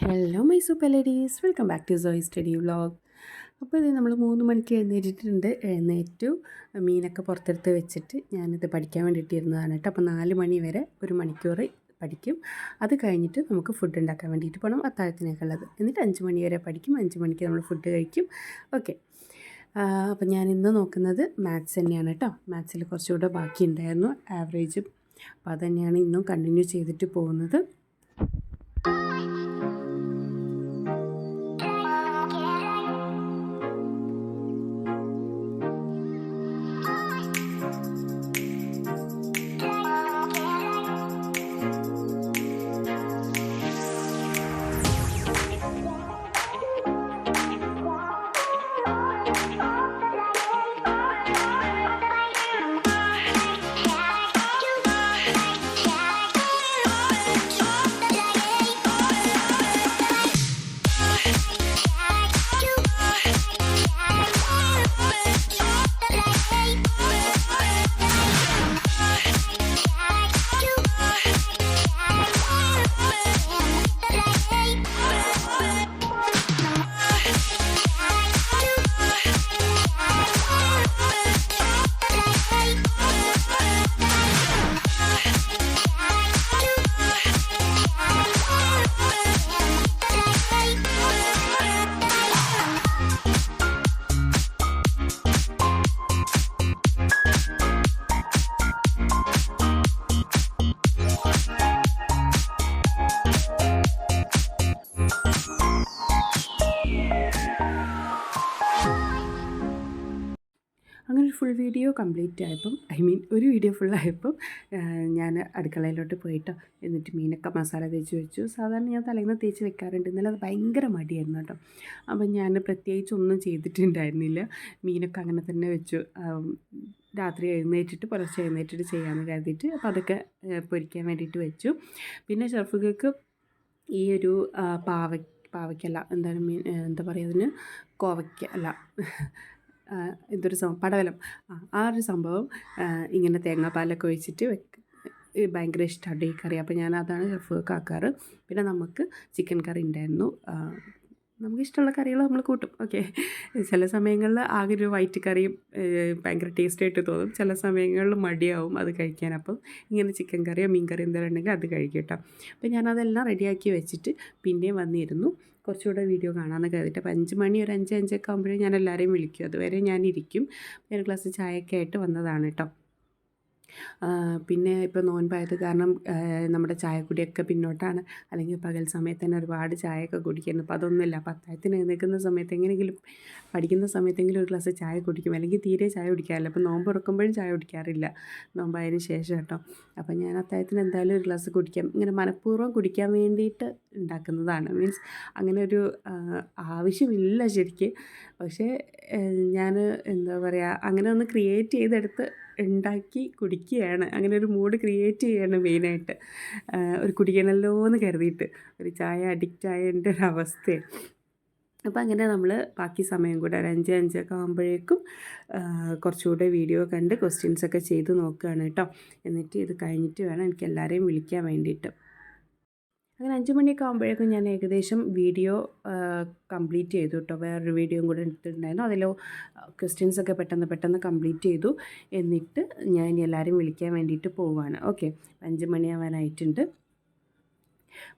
Hello my super ladies welcome back to Soyi study vlog അപ്പോൾ ഇത് നമ്മൾ മൂന്ന് മണിക്ക് എഴുന്നേറ്റിട്ടുണ്ട്. എഴുന്നേറ്റു. മീനൊക്കെ പുറത്തെടുത്ത് വെച്ചിട്ട് ഞാനിത് പഠിക്കാൻ വേണ്ടിയിട്ട് ഇരുന്നതാണ് കേട്ടോ. അപ്പോൾ നാല് മണി വരെ ഒരു മണിക്കൂർ പഠിക്കും. അത് കഴിഞ്ഞിട്ട് നമുക്ക് ഫുഡ് ഉണ്ടാക്കാൻ വേണ്ടിയിട്ട് പോകണം അത്താഴത്തിനൊക്കെ ഉള്ളത്. എന്നിട്ട് അഞ്ച് മണി വരെ പഠിക്കും. അഞ്ച് മണിക്ക് നമ്മൾ ഫുഡ് കഴിക്കും. ഓക്കെ അപ്പോൾ ഞാൻ ഇന്ന് നോക്കുന്നത് മാത്സ് തന്നെയാണ് കേട്ടോ. മാത്സിൽ കുറച്ചുകൂടെ ബാക്കി ഉണ്ടായിരുന്നു ആവറേജും അപ്പോൾ അത് തന്നെയാണ് ഇന്നും കണ്ടിന്യൂ ചെയ്തിട്ട് പോകുന്നത്. വീഡിയോ കംപ്ലീറ്റ് ആയപ്പം ഐ മീൻ ഒരു വീഡിയോ ഫുൾ ആയപ്പം ഞാൻ അടുക്കളയിലോട്ട് പോയിട്ടോ. എന്നിട്ട് മീനൊക്കെ മസാല തേച്ച് വെച്ചു. സാധാരണ ഞാൻ തലേന്ന് തേച്ച് വെക്കാറുണ്ട്. ഇന്നലെ അത് ഭയങ്കര മടിയായിരുന്നു കേട്ടോ. അപ്പം ഞാൻ പ്രത്യേകിച്ച് ഒന്നും ചെയ്തിട്ടുണ്ടായിരുന്നില്ല. മീനൊക്കെ അങ്ങനെ തന്നെ വെച്ചു. രാത്രി എഴുന്നേറ്റിട്ട് പുലർച്ചെ എഴുന്നേറ്റിട്ട് ചെയ്യാമെന്ന് കരുതിയിട്ട് അപ്പോൾ അതൊക്കെ പൊരിക്കാൻ വേണ്ടിയിട്ട് വെച്ചു. പിന്നെ ഷർഫുകൾക്ക് ഈ ഒരു പാവ പാവയ്ക്കല്ല എന്താണ് മീൻ എന്താ പറയുക അതിന്? കോവയ്ക്ക അല്ല. ഇതൊരു പടവലം. ആ ഒരു സംഭവം ഇങ്ങനെ തേങ്ങാപ്പാലൊക്കെ ഒഴിച്ചിട്ട് വെക്കും ഭയങ്കര ഇഷ്ടമാണ് ഈ കറി. അപ്പോൾ ഞാൻ അതാണ് ഷെഫ് ആക്കാറ് പിന്നെ നമുക്ക് ചിക്കൻ കറി ഉണ്ടായിരുന്നു നമുക്ക് ഇഷ്ടമുള്ള കറികൾ നമ്മൾ കൂട്ടും. ഓക്കെ ചില സമയങ്ങളിൽ ആകെ ഒരു വൈറ്റ് കറി ഭയങ്കര ടേസ്റ്റ് ആയിട്ട് തോന്നും. ചില സമയങ്ങളിൽ മടിയാവും അത് കഴിക്കാൻ. അപ്പം ഇങ്ങനെ ചിക്കൻ കറിയോ മീൻ കറിയോ എന്തെങ്കിലും ഉണ്ടെങ്കിൽ അത് കഴിക്കും അപ്പോൾ ഞാനതെല്ലാം റെഡിയാക്കി വെച്ചിട്ട് പിന്നെയും വന്നിരുന്നു. കുറച്ചുകൂടെ വീഡിയോ കാണാമെന്ന് കരുതിയിട്ട്. അപ്പോൾ അഞ്ച് മണി ഒരു അഞ്ച് അഞ്ചൊക്കെ ആകുമ്പോഴേ ഞാൻ എല്ലാവരെയും വിളിക്കും. അതുവരെ ഞാനിരിക്കും ഒരു ഗ്ലാസ് ചായയൊക്കെ ആയിട്ട് വന്നതാണ് കേട്ടോ. പിന്നെ ഇപ്പോൾ നോൻപായത് കാരണം നമ്മുടെ ചായക്കുടിയൊക്കെ പിന്നോട്ടാണ്. അല്ലെങ്കിൽ പകൽ സമയത്ത് തന്നെ ഒരുപാട് ചായയൊക്കെ കുടിക്കുന്നു. അപ്പോൾ അതൊന്നുമില്ല. അപ്പോൾ എഴുന്നേൽക്കുന്ന സമയത്ത് എങ്ങനെയെങ്കിലും പഠിക്കുന്ന സമയത്തെങ്കിലും ഒരു ഗ്ലാസ് ചായ കുടിക്കും. അല്ലെങ്കിൽ തീരെ ചായ കുടിക്കാറില്ല. അപ്പോൾ നോമ്പ് തുറക്കുമ്പോഴും ചായ കുടിക്കാറില്ല. നോമ്പായതിന് ശേഷം കേട്ടോ. അപ്പോൾ ഞാൻ അത്താഴത്തിന് എന്തായാലും ഒരു ഗ്ലാസ് കുടിക്കാം. ഇങ്ങനെ മനഃപൂർവം കുടിക്കാൻ വേണ്ടിയിട്ട് ഉണ്ടാക്കുന്നതാണ്. മീൻസ് അങ്ങനെ ഒരു ആവശ്യമില്ല ശരിക്ക്. പക്ഷേ ഞാൻ എന്താ പറയുക അങ്ങനെ ഒന്ന് ക്രിയേറ്റ് ചെയ്തെടുത്ത് ഉണ്ടാക്കി കുടിക്കുകയാണ്. അങ്ങനെ ഒരു മൂഡ് ക്രിയേറ്റ് ചെയ്യുകയാണ് മെയിനായിട്ട് ഒരു കുടിക്കണമല്ലോ എന്ന് കരുതിയിട്ട് ഒരു ചായ അഡിക്റ്റ് ആയതിന്റെ ഒരു അവസ്ഥയാണ്. അപ്പോൾ അങ്ങനെ നമ്മൾ ബാക്കി സമയം കൂടെ ഒരു അഞ്ച് അഞ്ചൊക്കെ ആകുമ്പോഴേക്കും കുറച്ചുകൂടെ വീഡിയോ കണ്ട് ക്വസ്റ്റ്യൻസൊക്കെ ചെയ്ത് നോക്കുകയാണ് കേട്ടോ. എന്നിട്ട് ഇത് കഴിഞ്ഞിട്ട് വേണം എനിക്ക് എല്ലാവരെയും വിളിക്കാൻ വേണ്ടിയിട്ട്. അങ്ങനെ അഞ്ച് മണിയൊക്കെ ആകുമ്പോഴേക്കും ഞാൻ ഏകദേശം വീഡിയോ കംപ്ലീറ്റ് ചെയ്തു കേട്ടോ. വേറൊരു വീഡിയോയും കൂടെ എടുത്തിട്ടുണ്ടായിരുന്നു. ക്വസ്റ്റ്യൻസ് ക്വസ്റ്റ്യൻസൊക്കെ പെട്ടെന്ന് പെട്ടെന്ന് കംപ്ലീറ്റ് ചെയ്തു. എന്നിട്ട് ഞാൻ എല്ലാവരും വിളിക്കാൻ വേണ്ടിയിട്ട് പോവുകയാണ് ഓക്കെ. അഞ്ച് മണിയാവാനായിട്ടുണ്ട്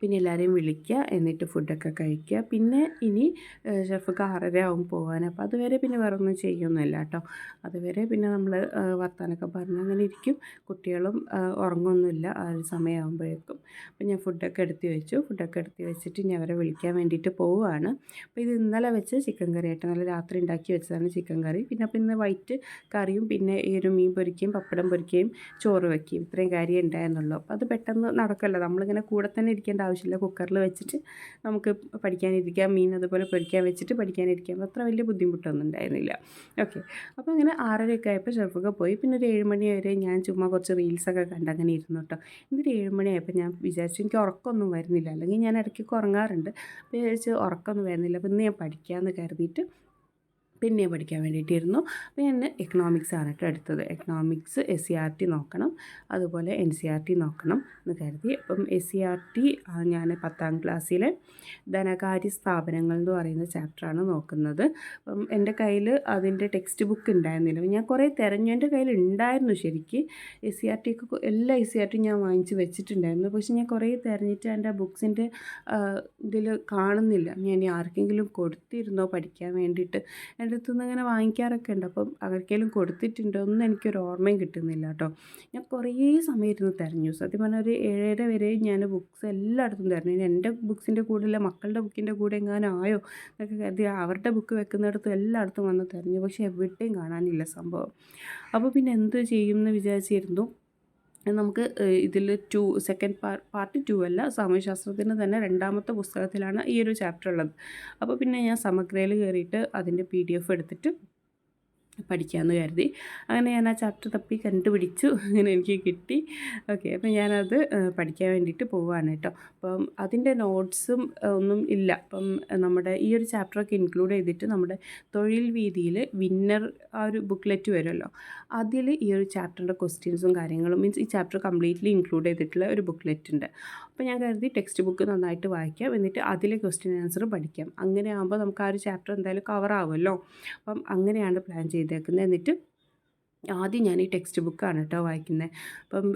പിന്നെ എല്ലാവരെയും വിളിക്കുക എന്നിട്ട് ഫുഡൊക്കെ കഴിക്കുക. പിന്നെ ഇനി ഷെഫ് ആറര ആവും പോകാൻ അപ്പോൾ അതുവരെ പിന്നെ വേറെ ഒന്നും ചെയ്യൊന്നുമില്ല കേട്ടോ. അതുവരെ പിന്നെ നമ്മൾ വർത്താനൊക്കെ പറഞ്ഞ് അങ്ങനെ ഇരിക്കും. കുട്ടികളും ഉറങ്ങൊന്നുമില്ല. ആ ഒരു സമയമാകുമ്പോഴേക്കും അപ്പോൾ ഞാൻ ഫുഡൊക്കെ എടുത്ത് വെച്ചു. ഫുഡൊക്കെ എടുത്ത് വെച്ചിട്ട് ഇനി അവരെ വിളിക്കാൻ വേണ്ടിയിട്ട് പോവുകയാണ്. അപ്പോൾ ഇത് ഇന്നലെ വെച്ച് ചിക്കൻ കറി ആയിട്ട്. നല്ല രാത്രി ഉണ്ടാക്കി വെച്ചതാണ് ചിക്കൻ കറി. പിന്നെ അപ്പോൾ ഇന്ന് വൈറ്റ് കറിയും പിന്നെ ഈ ഒരു മീൻ പൊരിക്കുകയും പപ്പടം പൊരിക്കുകയും ചോറ് വയ്ക്കുകയും ഇത്രയും കാര്യം ഉണ്ടായിരുന്നുള്ളൂ. അപ്പോൾ അത് പെട്ടെന്ന് നടക്കല്ലോ. നമ്മളിങ്ങനെ കൂടെ തന്നെ ഇരിക്കേണ്ട ആവശ്യമില്ല. കുക്കറിൽ വെച്ചിട്ട് നമുക്ക് പഠിക്കാനിരിക്കാം. മീൻ അതുപോലെ പൊരിക്കാൻ വെച്ചിട്ട് പഠിക്കാനിരിക്കാം. അത്ര വലിയ ബുദ്ധിമുട്ടൊന്നും ഉണ്ടായിരുന്നില്ല. ഓക്കെ. അപ്പോൾ അങ്ങനെ ആറരയൊക്കെ ആയപ്പോൾ ഷെഫൊക്കെ പോയി. പിന്നെ ഒരു ഏഴുമണി വരെ ഞാൻ ചുമ്മാ കുറച്ച് റീൽസൊക്കെ കണ്ട് അങ്ങനെ ഇരുന്നു കേട്ടോ. എന്നിട്ട് ഏഴുമണി മണിയായപ്പോൾ ഞാൻ വിചാരിച്ചു എനിക്ക് ഉറക്കമൊന്നും വരുന്നില്ല. അല്ലെങ്കിൽ ഞാൻ ഇടയ്ക്കൊക്കെ ഉറങ്ങാറുണ്ട്. അപ്പോൾ വിചാരിച്ച് ഉറക്കമൊന്നും വരുന്നില്ല. അപ്പോൾ ഇന്ന് ഞാൻ പഠിക്കാമെന്ന് കരുതിയിട്ട് പിന്നെ പഠിക്കാൻ വേണ്ടിയിട്ടിരുന്നു. അപ്പോൾ ഞാൻ എക്കണോമിക്സ് ആണ് കേട്ടോ എടുത്തത്. Economics S C R T നോക്കണം. അതുപോലെ എൻ സി ആർ ടി നോക്കണം എന്ന് കരുതി. അപ്പം എസ് സി ആർ ടി ഞാൻ പത്താം ക്ലാസ്സിലെ ധനകാര്യ സ്ഥാപനങ്ങൾ എന്ന് പറയുന്ന ചാപ്റ്ററാണ് നോക്കുന്നത്. അപ്പം എന്റെ കയ്യിൽ അതിന്റെ ടെക്സ്റ്റ് ബുക്ക് ഉണ്ടായിരുന്നില്ല. ഞാൻ കുറേ തിരഞ്ഞു. എന്റെ കയ്യിൽ ഉണ്ടായിരുന്നു ശരിക്ക്. എസ് സി ആർ ടിക്ക് എല്ലാ എസ് സി ആർ ടി ഞാൻ വാങ്ങിച്ച് വെച്ചിട്ടുണ്ടായിരുന്നു. പക്ഷേ ഞാൻ കുറേ തിരഞ്ഞിട്ട് എന്റെ ബുക്സിന്റെ ഇതിൽ കാണുന്നില്ല. ഞാൻ ആർക്കെങ്കിലും കൊടുത്തിരുന്നോ പഠിക്കാൻ വേണ്ടിയിട്ട്? എന്റെ അടുത്തുനിന്ന് അങ്ങനെ വാങ്ങിക്കാറൊക്കെ ഉണ്ട്. അപ്പം അവർക്കേലും കൊടുത്തിട്ടുണ്ടോ ഒന്നും എനിക്കൊരു ഓർമ്മയും കിട്ടുന്നില്ല കേട്ടോ. ഞാൻ കുറേ സമയം ഇരുന്ന് തിരഞ്ഞു. സത്യം പറഞ്ഞാൽ ഒരു ഏഴര വരെ ഞാൻ ബുക്ക്സ് എല്ലായിടത്തും തിരഞ്ഞു. ഇനി എന്റെ ബുക്സിന്റെ കൂടെ മക്കളുടെ ബുക്കിന്റെ കൂടെ എങ്ങാനും ആയോ എന്നൊക്കെ കരുതി അവരുടെ ബുക്ക് വെക്കുന്നിടത്തും എല്ലായിടത്തും വന്ന് തിരഞ്ഞു. പക്ഷേ എവിടെയും കാണാനില്ല സംഭവം. അപ്പോൾ പിന്നെ എന്ത് ചെയ്യും എന്ന് വിചാരിച്ചിരുന്നു. നമുക്ക് ഇതിൽ ടു സെക്കൻഡ് പാർട്ട് ടു അല്ല സാമൂഹ്യശാസ്ത്രത്തിന്റെ തന്നെ രണ്ടാമത്തെ പുസ്തകത്തിലാണ് ഈ ഒരു ചാപ്റ്റർ ഉള്ളത്. അപ്പോൾ പിന്നെ ഞാൻ സമഗ്രയിൽ കയറിയിട്ട് അതിന്റെ പി ഡി എഫ് എടുത്തിട്ട് പഠിക്കാമെന്ന് കരുതി. അങ്ങനെ ഞാൻ ആ ചാപ്റ്റർ തപ്പി കണ്ടുപിടിച്ചു. അങ്ങനെ എനിക്ക് കിട്ടി. ഓക്കെ അപ്പം ഞാനത് പഠിക്കാൻ വേണ്ടിയിട്ട് പോവുകയാണ് കേട്ടോ അപ്പം അതിന്റെ നോട്ട്സും ഒന്നും ഇല്ല. അപ്പം നമ്മുടെ ഈ ഒരു ചാപ്റ്ററൊക്കെ ഇൻക്ലൂഡ് ചെയ്തിട്ട് നമ്മുടെ തൊഴിൽ വീതിയിൽ വിന്നർ ആ ഒരു ബുക്ക്ലെറ്റ് വരുമല്ലോ. അതിൽ ഈ ഒരു ചാപ്റ്ററിന്റെ ക്വസ്റ്റ്യൻസും കാര്യങ്ങളും മീൻസ് ഈ ചാപ്റ്റർ കംപ്ലീറ്റ്ലി ഇൻക്ലൂഡ് ചെയ്തിട്ടുള്ള ഒരു ബുക്ക്ലെറ്റ് ഉണ്ട്. അപ്പോൾ ഞാൻ കരുതി ടെക്സ്റ്റ് ബുക്ക് നന്നായിട്ട് വായിക്കാം. എന്നിട്ട് അതിലെ ക്വസ്റ്റ്യൻ ആൻസർ പഠിക്കാം. അങ്ങനെ ആകുമ്പോൾ നമുക്ക് ആ ഒരു ചാപ്റ്റർ എന്തായാലും കവർ ആവുമല്ലോ. അപ്പം അങ്ങനെയാണ് പ്ലാൻ ചെയ്തേക്കുന്നത്. എന്നിട്ട് ആദ്യം ഞാൻ ഈ ടെക്സ്റ്റ് ബുക്കാണ് കേട്ടോ വായിക്കുന്നത് അപ്പം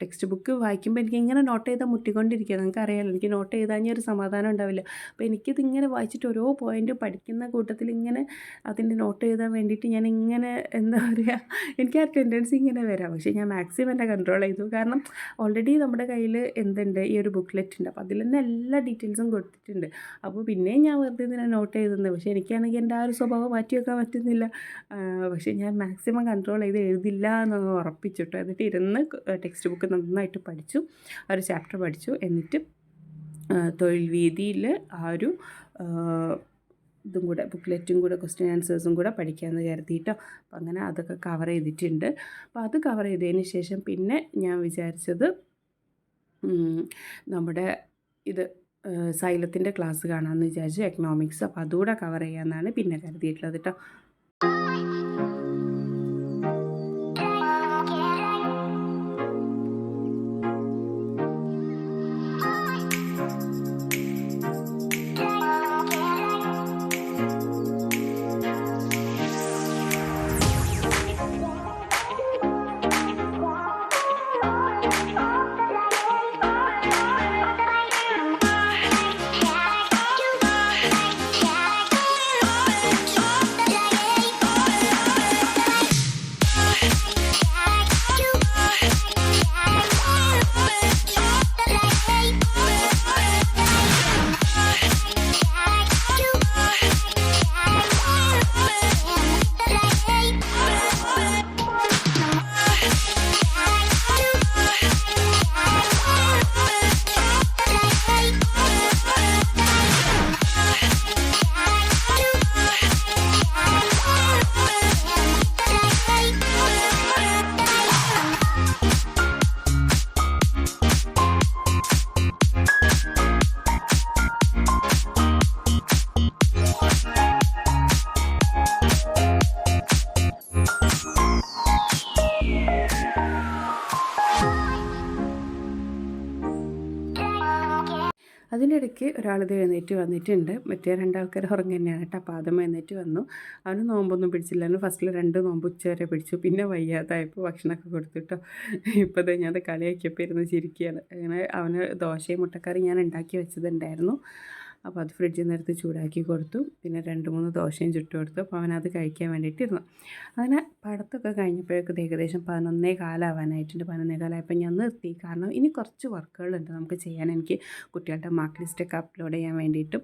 ടെക്സ്റ്റ് ബുക്ക് വായിക്കുമ്പോൾ എനിക്ക് ഇങ്ങനെ നോട്ട് ചെയ്താൽ മുട്ടിക്കൊണ്ടിരിക്കുക നിങ്ങൾക്ക് അറിയാമല്ലോ എനിക്ക് നോട്ട് ചെയ്താൽ ഒരു സമാധാനം ഉണ്ടാവില്ല. അപ്പോൾ എനിക്കിതിങ്ങനെ വായിച്ചിട്ട് ഓരോ പോയിന്റ് പഠിക്കുന്ന കൂട്ടത്തിൽ ഇങ്ങനെ അതിന്റെ നോട്ട് എഴുതാൻ വേണ്ടിയിട്ട് ഞാൻ ഇങ്ങനെ എന്താ പറയുക എനിക്ക് ആ ടെൻഡൻസി ഇങ്ങനെ വരാം. പക്ഷേ ഞാൻ മാക്സിമം എന്നെ കൺട്രോൾ ചെയ്തു. കാരണം ഓൾറെഡി നമ്മുടെ കയ്യിൽ എന്തുണ്ട്? ഈ ഒരു ബുക്ക്ലെറ്റ് ഉണ്ട്. അപ്പോൾ അതിൽ തന്നെ എല്ലാ ഡീറ്റെയിൽസും കൊടുത്തിട്ടുണ്ട്. അപ്പോൾ പിന്നെയും ഞാൻ വെറുതെ ഇതിനെ നോട്ട് ചെയ്തിരുന്നത് പക്ഷേ എനിക്കാണെങ്കിൽ എന്റെ ആ ഒരു സ്വഭാവം മാറ്റി വെക്കാൻ പറ്റുന്നില്ല പക്ഷേ ഞാൻ മാക്സിമം കൺട്രോൾ ചെയ്ത് എഴുതില്ല എന്നൊന്ന് ഉറപ്പിച്ചിട്ടു എന്നിട്ട് ഇരുന്ന് ടെക്സ്റ്റ് ബുക്ക് നന്നായിട്ട് പഠിച്ചു. ഒരു ചാപ്റ്റർ പഠിച്ചു. എന്നിട്ട് തൊഴിൽ വീതിയിൽ ആ ഒരു ഇതും കൂടെ ബുക്ക്ലെറ്റും കൂടെ ക്വസ്റ്റ്യൻ ആൻസേഴ്സും കൂടെ പഠിക്കാമെന്ന് കരുതിയിട്ടോ. അപ്പം അങ്ങനെ അതൊക്കെ കവർ ചെയ്തിട്ടുണ്ട്. അപ്പോൾ അത് കവർ ചെയ്തതിന് ശേഷം പിന്നെ ഞാൻ വിചാരിച്ചത് നമ്മുടെ ഇത് സൈലത്തിന്റെ ക്ലാസ് കാണാമെന്ന് വിചാരിച്ചു എക്കണോമിക്സ് അപ്പോൾ അതുകൂടെ കവർ ചെയ്യാമെന്നാണ് പിന്നെ കരുതിയിട്ടുള്ളത് കേട്ടോ അതിനിടയ്ക്ക് ഒരാളിത് എഴുന്നേറ്റ് വന്നിട്ടുണ്ട്. മറ്റേ രണ്ടാൾക്കാർ ഉറങ്ങി തന്നെയാണ് കേട്ടോ. അപ്പോൾ ആദ്യം എഴുന്നേറ്റ് വന്നു. അവന് നോമ്പൊന്നും പിടിച്ചില്ല. അവന് ഫസ്റ്റിൽ രണ്ട് നോമ്പ് ഉച്ച വരെ പിടിച്ചു. പിന്നെ വയ്യാതായപ്പോൾ ഭക്ഷണമൊക്കെ കൊടുത്തിട്ടോ ഇപ്പോൾ ഞാൻ കളിയാക്കിയപ്പോൾ ഇരുന്ന് ചിരിക്കുകയാണ്. അങ്ങനെ അവന് ദോശയും മുട്ടക്കറി ഞാൻ ഉണ്ടാക്കി വെച്ചതുണ്ടായിരുന്നു. അപ്പോൾ അത് ഫ്രിഡ്ജിൽ നിന്ന് എടുത്ത് ചൂടാക്കി കൊടുത്തു. പിന്നെ രണ്ട് മൂന്ന് ദോശയും ചുട്ടു കൊടുത്തു. അപ്പോൾ അവനത് കഴിക്കാൻ വേണ്ടിയിട്ടിരുന്നു. അങ്ങനെ പടത്തൊക്കെ കഴിഞ്ഞപ്പോഴേക്കും ഏകദേശം പതിനൊന്നേ കാലാവാനായിട്ടുണ്ട്. പതിനൊന്നേ കാലമായപ്പോൾ ഞാൻ നിർത്തി. കാരണം ഇനി കുറച്ച് വർക്കുകളുണ്ട് നമുക്ക് ചെയ്യാൻ. എനിക്ക് കുട്ടികളുടെ മാർക്ക് ലിസ്റ്റൊക്കെ അപ്ലോഡ് ചെയ്യാൻ വേണ്ടിയിട്ടും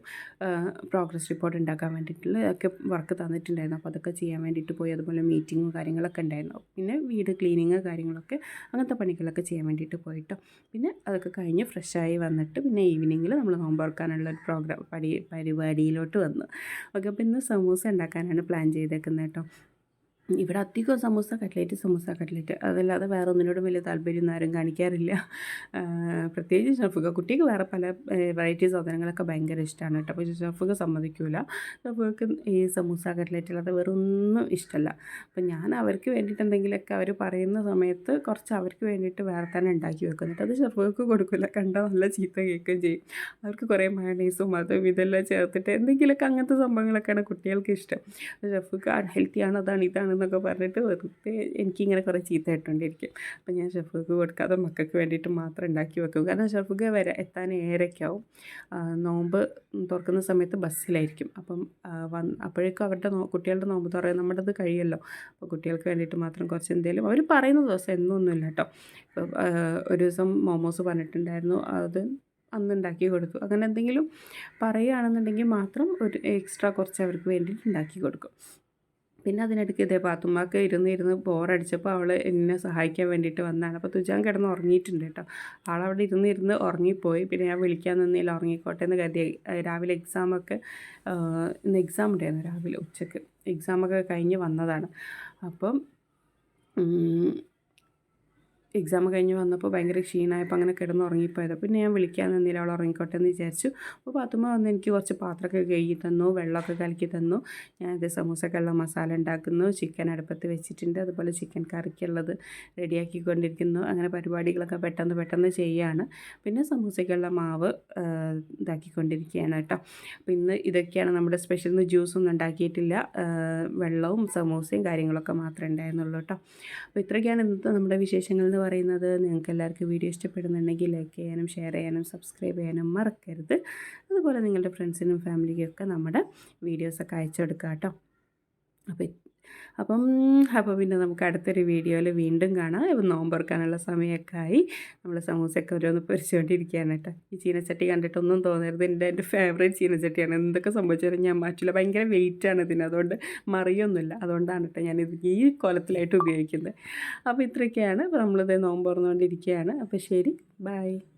പ്രോഗ്രസ് റിപ്പോർട്ട് ഉണ്ടാക്കാൻ വേണ്ടിയിട്ടുള്ള ഒക്കെ വർക്ക് തന്നിട്ടുണ്ടായിരുന്നു. അപ്പോൾ അതൊക്കെ ചെയ്യാൻ വേണ്ടിയിട്ട് പോയി. അതുപോലെ മീറ്റിങ്ങും കാര്യങ്ങളൊക്കെ ഉണ്ടായിരുന്നു. പിന്നെ വീട് ക്ലീനിങ് കാര്യങ്ങളൊക്കെ അങ്ങനത്തെ പണികളൊക്കെ ചെയ്യാൻ വേണ്ടിയിട്ട് പോയിട്ടോ. പിന്നെ അതൊക്കെ കഴിഞ്ഞ് ഫ്രഷായി വന്നിട്ട് പിന്നെ ഈവനിങ്ങിൽ നമ്മൾ നോമ്പ് ഒരു പ്രോഗ്രാം പ്രോഗ്രാം പരി പരിപാടിയിലോട്ട് വന്നു. ഓക്കെ അപ്പോൾ ഇന്ന് സമൂസ ഉണ്ടാക്കാനാണ് പ്ലാൻ ചെയ്തേക്കുന്നത് കേട്ടോ. ഇവിടെ അധികം സമൂസ കട്ട്ലേറ്റ് സമൂസ കട്ട്ലേറ്റ്. അതല്ലാതെ വേറെ ഒന്നിനോടും വലിയ താല്പര്യമൊന്നും ആരും കാണിക്കാറില്ല. പ്രത്യേകിച്ച് ഷഫുക കുട്ടിക്ക് വേറെ പല വെറൈറ്റി സാധനങ്ങളൊക്കെ ഭയങ്കര ഇഷ്ടമാണ് കേട്ടോ. അപ്പോൾ ഷഫുക സമ്മതിക്കില്ല ഷഫുക്ക് ഈ സമൂസ കട്ട്ലേറ്റ് അല്ലാതെ വേറെ ഒന്നും ഇഷ്ടമല്ല അപ്പം ഞാൻ അവർക്ക് വേണ്ടിയിട്ട് എന്തെങ്കിലുമൊക്കെ അവർ പറയുന്ന സമയത്ത് കുറച്ച് അവർക്ക് വേണ്ടിയിട്ട് വേറെ തന്നെ ഉണ്ടാക്കി വെക്കും. എന്നിട്ട് അത് ഷഫുക്ക് കൊടുക്കില്ല കണ്ടാൽ നല്ല ചീത്ത കേൾക്കുകയും ചെയ്യും. അവർക്ക് കുറേ മയണൈസും അതും ഇതെല്ലാം ചേർത്തിട്ട് എന്തെങ്കിലുമൊക്കെ അങ്ങനത്തെ സംഭവങ്ങളൊക്കെയാണ് കുട്ടികൾക്ക് ഇഷ്ടം. ഷഫുക്ക് അൺഹെൽത്തിയാണ് അതാണ് ഇതാണ് എന്നൊക്കെ പറഞ്ഞിട്ട് വെറുതെ എനിക്കിങ്ങനെ കുറേ ചീത്ത ഇട്ടുകൊണ്ടിരിക്കും അപ്പം ഞാൻ ഷെഫുക്ക് കൊടുക്കാതെ മക്കൾക്ക് വേണ്ടിയിട്ട് മാത്രം ഉണ്ടാക്കി വെക്കും. കാരണം ഷെഫുക്ക് വരെ എത്താൻ ഏരൊക്കെയാവും നോമ്പ് തുറക്കുന്ന സമയത്ത് ബസ്സിലായിരിക്കും. അപ്പം വന്ന് അപ്പോഴേക്കും അവരുടെ കുട്ടികളുടെ നോമ്പ് തുറയും നമ്മുടെ അത് കഴിയുമല്ലോ അപ്പോൾ കുട്ടികൾക്ക് വേണ്ടിയിട്ട് മാത്രം കുറച്ച് എന്തെങ്കിലും അവർ പറയുന്ന ദിവസം എന്നൊന്നുമില്ല കേട്ടോ. ഒരു ദിവസം മോമോസ് പറഞ്ഞിട്ടുണ്ടായിരുന്നു. അത് അന്ന് ഉണ്ടാക്കി കൊടുത്തു. അങ്ങനെ എന്തെങ്കിലും പറയുകയാണെന്നുണ്ടെങ്കിൽ മാത്രം ഒരു എക്സ്ട്രാ കുറച്ച് അവർക്ക് വേണ്ടിയിട്ട് ഉണ്ടാക്കി കൊടുക്കും. പിന്നെ അതിനിടയ്ക്ക് ഇതേ പാത്തുമ്മക്ക് ഇരുന്ന് ഇരുന്ന് ബോറടിച്ചപ്പോൾ അവൾ എന്നെ സഹായിക്കാൻ വേണ്ടിയിട്ട് വന്നതാണ്. അപ്പോൾ തുജാൻ കിടന്ന് ഉറങ്ങിയിട്ടുണ്ട് കേട്ടോ. ആളവിടെ ഇരുന്ന് ഇരുന്ന് ഉറങ്ങിപ്പോയി. പിന്നെ ഞാൻ വിളിക്കാൻ നിന്നില്ല. ഉറങ്ങിക്കോട്ടെ എന്ന് കരുതി. രാവിലെ എക്സാമൊക്കെ ഇന്ന് എക്സാം ഉണ്ടായിരുന്നു രാവിലെ ഉച്ചയ്ക്ക്. എക്സാമൊക്കെ കഴിഞ്ഞ് വന്നതാണ്. അപ്പം എക്സാം കഴിഞ്ഞ് വന്നപ്പോൾ ഭയങ്കര ക്ഷീണമായപ്പോൾ അങ്ങനെ കിടന്ന് ഉറങ്ങിപ്പോയത് പിന്നെ ഞാൻ വിളിക്കാൻ നിന്നില്ല അവൾ ഉറങ്ങിക്കോട്ടെ എന്ന് വിചാരിച്ചു. അപ്പോൾ പാത്തുമ്മ വന്ന് എനിക്ക് കുറച്ച് പാത്രമൊക്കെ കഴുകി തന്നു വെള്ളമൊക്കെ കലക്കി തന്നു. ഞാനിത് സമൂസക്കുള്ള മസാല ഉണ്ടാക്കുന്നു ചിക്കൻ അടുപ്പത്ത് വെച്ചിട്ടുണ്ട്. അതുപോലെ ചിക്കൻ കറിക്കുള്ളത് റെഡിയാക്കിക്കൊണ്ടിരിക്കുന്നു. അങ്ങനെ പരിപാടികളൊക്കെ പെട്ടെന്ന് പെട്ടെന്ന് ചെയ്യുകയാണ് പിന്നെ സമൂസയ്ക്കുള്ള മാവ് ഇതാക്കിക്കൊണ്ടിരിക്കുകയാണ് കേട്ടോ. അപ്പോൾ ഇന്ന് ഇതൊക്കെയാണ് നമ്മുടെ സ്പെഷ്യൽ ഇന്ന് ജ്യൂസൊന്നും ഉണ്ടാക്കിയിട്ടില്ല. വെള്ളവും സമൂസയും കാര്യങ്ങളൊക്കെ മാത്രമേ ഉണ്ടായിരുന്നുള്ളൂ കേട്ടോ. അപ്പോൾ ഇത്രയൊക്കെയാണ് ഇന്നത്തെ നമ്മുടെ വിശേഷങ്ങൾ എന്ന് പറയുന്നത് നിങ്ങൾക്ക് എല്ലാവർക്കും വീഡിയോ ഇഷ്ടപ്പെടുന്നുണ്ടെങ്കിൽ ലൈക്ക് ചെയ്യാനും ഷെയർ ചെയ്യാനും സബ്സ്ക്രൈബ് ചെയ്യാനും മറക്കരുത്. അതുപോലെ നിങ്ങളുടെ ഫ്രണ്ട്സിനും ഫാമിലിക്കൊക്കെ നമ്മുടെ വീഡിയോസൊക്കെ അയച്ചു കൊടുക്കാം കേട്ടോ അപ്പോൾ അപ്പം അപ്പോൾ പിന്നെ നമുക്ക് അടുത്തൊരു വീഡിയോയിൽ വീണ്ടും കാണാം. ഇപ്പം നോമ്പറക്കാനുള്ള സമയമൊക്കെ ആയി നമ്മൾ സമൂസയൊക്കെ ഓരോന്ന് പൊരിച്ചുകൊണ്ടിരിക്കുകയാണ് കേട്ടോ. ഈ ചീനച്ചട്ടി കണ്ടിട്ടൊന്നും തോന്നരുത്. എന്റെ എന്റെ ഫേവറേറ്റ് ചീനച്ചട്ടിയാണ്. എന്തൊക്കെ സംഭവിച്ചാലും ഞാൻ മാറ്റില്ല. ഭയങ്കര വെയിറ്റാണ് ഇതിന്. അതുകൊണ്ട് മറിയൊന്നുമില്ല. അതുകൊണ്ടാണ് കേട്ടോ ഞാനിത് ഈ കോലത്തിലായിട്ട് ഉപയോഗിക്കുന്നത്. അപ്പോൾ ഇത്രയൊക്കെയാണ്. അപ്പോൾ നമ്മളിത് നോമ്പ് തുറന്നുകൊണ്ടിരിക്കുകയാണ്. അപ്പോൾ ശരി. ബൈ